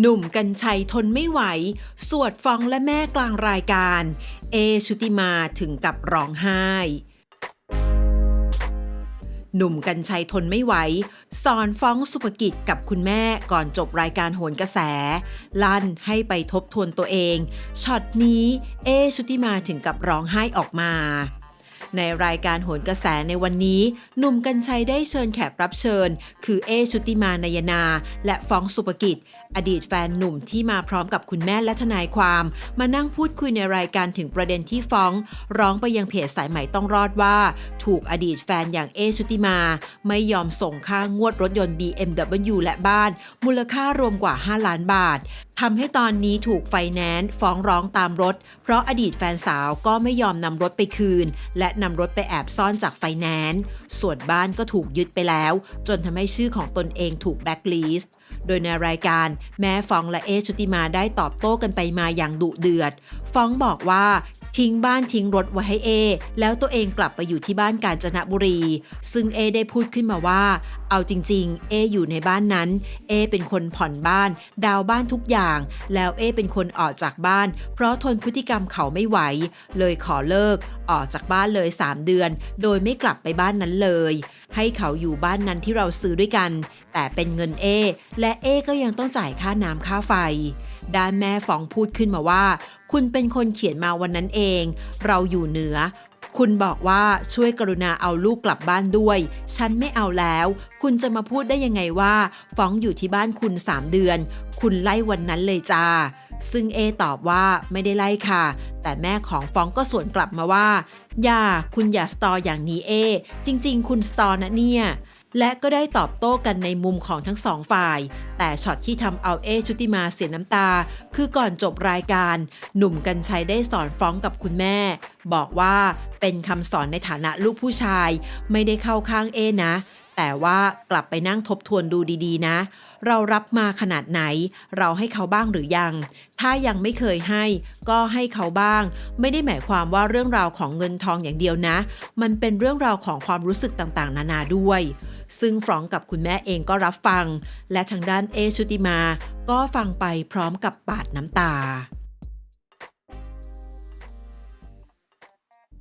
หนุ่มกัญชัยทนไม่ไหว สวดฟ้องและแม่กลางรายการ เอชุติมาถึงกับร้องไห้ หนุ่มกัญชัยทนไม่ไหว สอนฟ้องสุภกิจกับคุณแม่ก่อนจบรายการโหนกระแส ลั่นให้ไปทบทวนตัวเอง ช็อตนี้ เอชุติมาถึงกับร้องไห้ออกมา ในรายการโหนกระแสในวันนี้ หนุ่มกัญชัยได้เชิญแขกรับเชิญ คือเอชุติมานายนา และฟ้องสุภกิจ อดีตแฟนหนุ่มที่มาพร้อมกับคุณแม่และทนายความ มานั่งพูดคุยในรายการถึงประเด็นที่ฟ้อง ร้องไปยังเพจสายใหม่ต้องรอดว่า ถูกอดีตแฟนอย่างเอชุติมา ไม่ยอมส่งค่างวดรถยนต์ BMW และบ้าน มูลค่ารวมกว่า 5 ล้านบาท ทำให้ตอนนี้ถูกไฟแนนซ์ฟ้องร้องตามรถ เพราะอดีตแฟนสาวก็ไม่ยอมนำรถไปคืน และนำรถไปแอบซ่อนจากไฟแนนซ์ส่วนบ้านก็ถูกยึดไปแล้ว จนทำให้ชื่อของตนเองถูกแบล็คลิสต์โดยในรายการแม่ฟองและเอชุติมาได้ตอบโต้กันไปมาอย่างดุเดือด ฟ้องบอกว่า ทิ้งบ้านทิ้งรถไว้ให้เอ แล้วตัวเองกลับไปอยู่ที่บ้านกาญจนบุรี ซึ่งเอได้พูดขึ้นมาว่า เอาจริง ๆ เออยู่ในบ้านนั้น เอเป็นคนผ่อนบ้าน ดาวบ้านทุกอย่าง แล้วเอเป็นคนออกจากบ้าน เพราะทนพฤติกรรมเขาไม่ไหว เลยขอเลิก ออกจากบ้านเลย 3 เดือน โดยไม่กลับไปบ้านนั้นเลย ให้เขาอยู่บ้านนั้นที่เราซื้อด้วยกัน แต่เป็นเงินเอและเอก็ยังต้องจ่ายค่าน้ำค่าไฟด้านแม่ฟองพูดขึ้นมาว่า คุณเป็นคนเขียนมาวันนั้นเอง เราอยู่เหนือ คุณบอกว่าช่วยกรุณาเอาลูกกลับบ้านด้วย ฉันไม่เอาแล้ว คุณจะมาพูดได้ยังไงว่าฟ้องอยู่ที่บ้านคุณ 3 เดือน คุณไล่วันนั้นเลยจ้าซึ่งเอตอบว่าไม่ได้ไล่ค่ะ แต่แม่ของฟ้องก็สวนกลับมาว่า อย่า คุณอย่าสตออย่างนี้เอ จริง ๆ คุณสตอนะเนี่ย และก็ได้ตอบโต้กันในมุมของทั้งสองฝ่าย แต่ช็อตที่ทำเอาเอชุติมาเสียน้ำตา คือก่อนจบรายการ หนุ่มกัญชัยได้สอนฟ้องกับคุณแม่ บอกว่าเป็นคำสอนในฐานะลูกผู้ชาย ไม่ได้เข้าข้างเอนะ แต่ว่ากลับไปนั่งทบทวนดูดีๆ นะ เรารับมาขนาดไหน เราให้เขาบ้างหรือยัง ถ้ายังไม่เคยให้ ก็ให้เขาบ้าง ไม่ได้หมายความว่าเรื่องราวของเงินทองอย่างเดียวนะ มันเป็นเรื่องราวของความรู้สึกต่างๆ นานาด้วย ซึ่งฟรองก์กับคุณแม่เองก็รับฟัง และทางด้านเอชุติมา ก็ฟังไปพร้อมกับปาดน้ำตา